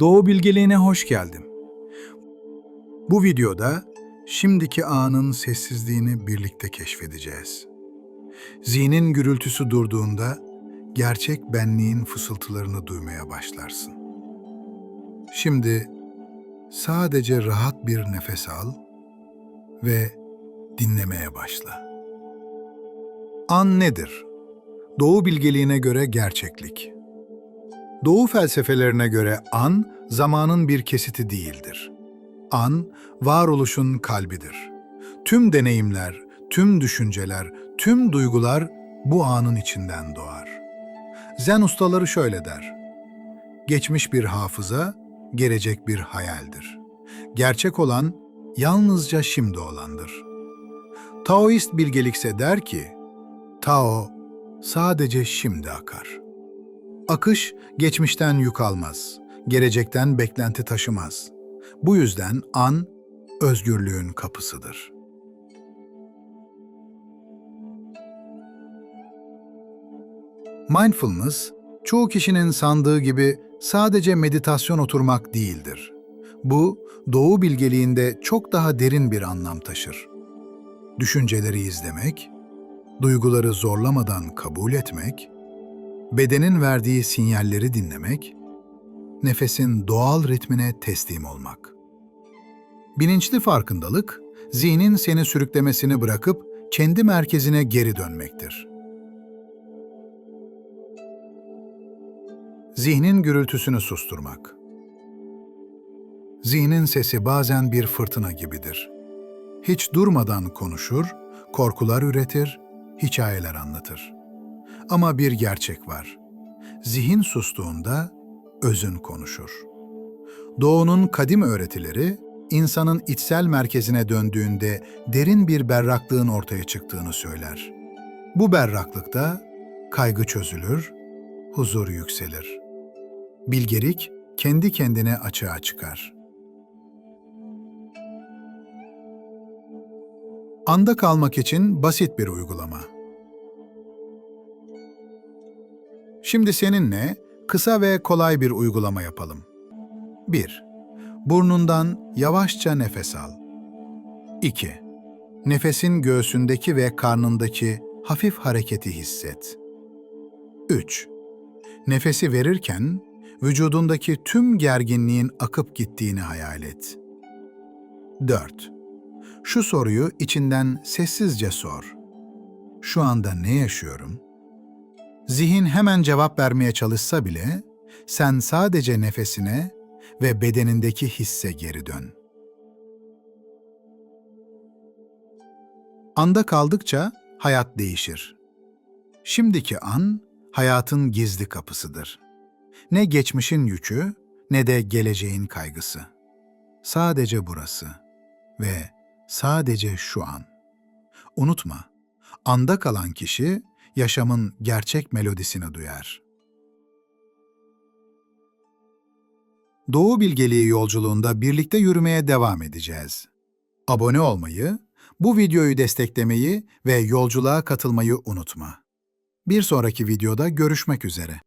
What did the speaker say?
Doğu bilgeliğine hoş geldin. Bu videoda şimdiki anın sessizliğini birlikte keşfedeceğiz. Zihnin gürültüsü durduğunda gerçek benliğin fısıltılarını duymaya başlarsın. Şimdi sadece rahat bir nefes al ve dinlemeye başla. An nedir? Doğu bilgeliğine göre gerçeklik. Doğu felsefelerine göre an, zamanın bir kesiti değildir. An, varoluşun kalbidir. Tüm deneyimler, tüm düşünceler, tüm duygular bu anın içinden doğar. Zen ustaları şöyle der. Geçmiş bir hafıza, gelecek bir hayaldir. Gerçek olan yalnızca şimdi olandır. Taoist bilgelikse der ki, Tao sadece şimdi akar. Akış geçmişten yük almaz, gelecekten beklenti taşımaz. Bu yüzden an özgürlüğün kapısıdır. Mindfulness, çoğu kişinin sandığı gibi sadece meditasyon oturmak değildir. Bu, doğu bilgeliğinde çok daha derin bir anlam taşır. Düşünceleri izlemek, duyguları zorlamadan kabul etmek, bedenin verdiği sinyalleri dinlemek, nefesin doğal ritmine teslim olmak. Bilinçli farkındalık, zihnin seni sürüklemesini bırakıp kendi merkezine geri dönmektir. Zihnin gürültüsünü susturmak. Zihnin sesi bazen bir fırtına gibidir. Hiç durmadan konuşur, korkular üretir, hikayeler anlatır. Ama bir gerçek var. Zihin sustuğunda özün konuşur. Doğunun kadim öğretileri, insanın içsel merkezine döndüğünde derin bir berraklığın ortaya çıktığını söyler. Bu berraklıkta kaygı çözülür, huzur yükselir. Bilgelik kendi kendine açığa çıkar. Anda kalmak için basit bir uygulama. Şimdi seninle kısa ve kolay bir uygulama yapalım. 1. Burnundan yavaşça nefes al. 2. Nefesin göğsündeki ve karnındaki hafif hareketi hisset. 3. Nefesi verirken vücudundaki tüm gerginliğin akıp gittiğini hayal et. 4. Şu soruyu içinden sessizce sor. Şu anda ne yaşıyorum? Zihin hemen cevap vermeye çalışsa bile sen sadece nefesine ve bedenindeki hisse geri dön. Anda kaldıkça hayat değişir. Şimdiki an hayatın gizli kapısıdır. Ne geçmişin yükü ne de geleceğin kaygısı. Sadece burası ve sadece şu an. Unutma, anda kalan kişi yaşamın gerçek melodisini duyar. Doğu bilgeliği yolculuğunda birlikte yürümeye devam edeceğiz. Abone olmayı, bu videoyu desteklemeyi ve yolculuğa katılmayı unutma. Bir sonraki videoda görüşmek üzere.